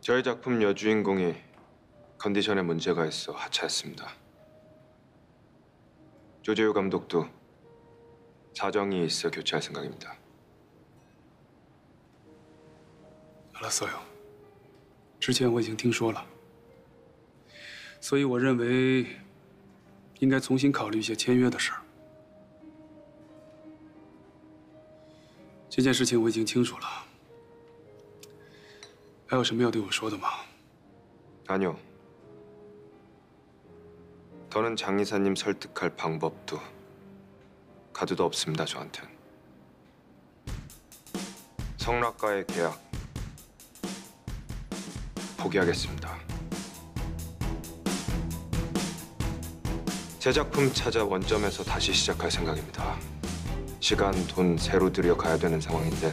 저희 작품 여주인공이 컨디션에 문제가 있어 하차했습니다. 조재우 감독도 사정이 있어 교체할 생각입니다. 阿拉索友，之前我已经听说了，所以我认为应该重新考虑一些签约的事儿。这件事情我已经清楚了， 还有什么要对我说的吗？ 아니요. 더는 장 이사님 설득할 방법도 카드도 없습니다 저한텐. 성락과의 계약 포기하겠습니다. 제 작품 찾아 원점에서 다시 시작할 생각입니다. 시간, 돈 새로 들여 가야 되는 상황인데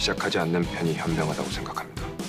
시작하지 않는 편이 현명하다고 생각합니다.